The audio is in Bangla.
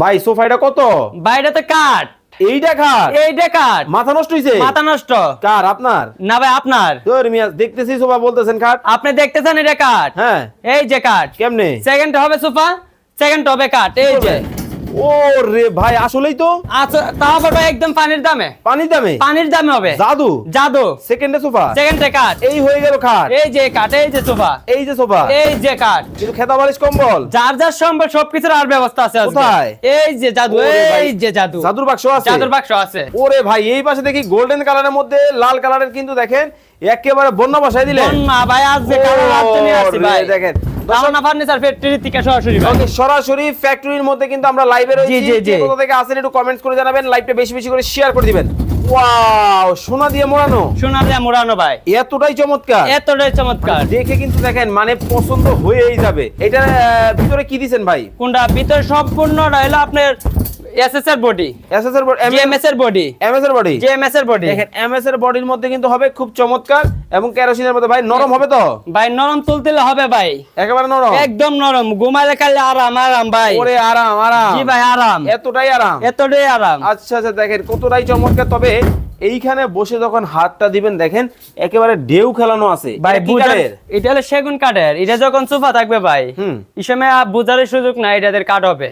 ভাই সোফাটা কত? বাইরেতে কাঠ। এইটা এইটা কাঠ। মাথা নষ্ট হইছে? মাথা নষ্ট। কার আপনার? না ভাই আপনার। তোর মিয়া দেখতেছি সোফা বলতেছেন কাঠ। আপনি দেখতেছেন এটা কাঠ? হ্যাঁ। এই যে কাঠ। কেমনে? সেকেন্ড হবে সোফা সেকেন্ড হবে কাঠ। এই যে। ও রে ভাই আসলেই তো? আচ্ছা তা ভাই একদম পানির দামে। পানির দামে? পানির দামে হবে। জাদু? জাদু। সেকেন্ডে সোফা? সেকেন্ডে কাঠ। এই হয়ে গেল খাট এই যে কাঠ এই যে সোফা। এই যে সোফা? এই যে কাঠ। কিন্তু খেতা বালিশ কম্বল? যার যার সম্ভব সবকিছুর আর ব্যবস্থা আছে আজকে। কোথায়? এই যে জাদু এই যে জাদু। জাদুর বাক্স আছে। জাদুর বাক্স আছে। ওরে ভাই এই পাশে দেখি গোল্ডেন কালারের মধ্যে লাল কালারের কিন্তু দেখেন একেবারে বন্যা বসাই দিলেন। না ভাই আজ যে কালার আসছি ভাই। দেখেন। ফার্নিচার ফ্যাক্টরি থেকে সরাসরি ওকে সরাসরি ফ্যাক্টরির মধ্যে কিন্তু আমরা লাইভে রয়েছি। জি, জি। কোথা থেকে আসেন একটু কমেন্টস করে জানাবেন লাইভটা বেশি বেশি করে শেয়ার করে দিবেন। ওয়াও সোনা দিয়ে মোড়ানো। সোনা দিয়ে মোড়ানো ভাই। এতটাই চমৎকার। এতটাই চমৎকার। দেখে কিন্তু দেখেন মানে পছন্দ হয়েই যাবে। এটা ভিতরে কি দিবেন ভাই? কোনটা? ভিতরে সম্পূর্ণ রইল আপনার এসএস এর বডি এসএস এর বডি জিএমএস এর বডি এমএস এর বডি জিএমএস এর বডি দেখেন এমএস এর বডির মধ্যে কিন্তু হবে খুব চমৎকার এবং কেরোসিনের মধ্যে ভাই নরম হবে তো? ভাই নরম তুলতে হবে ভাই। একেবারে নরম? একদম নরম। ঘুমাইলে খালি আরাম আরাম ভাই। ওরে আরাম আরাম। জি ভাই আরাম। এতটাই আরাম? এতটাই আরাম। আচ্ছা আচ্ছা দেখেন কতটাই চমৎকার। তবে এইখানে বসে যখন হাতটা দিবেন দেখেন একেবারে ঢেউ খেলানো আছে। ভাই এটা বুঝার এটা হলো সেগুন কাঠের। এটা যখন সোফা থাকবে ভাই হুম। এই সময় আর বুঝারের সুযোগ নাই এটাদের কাঠ হবে।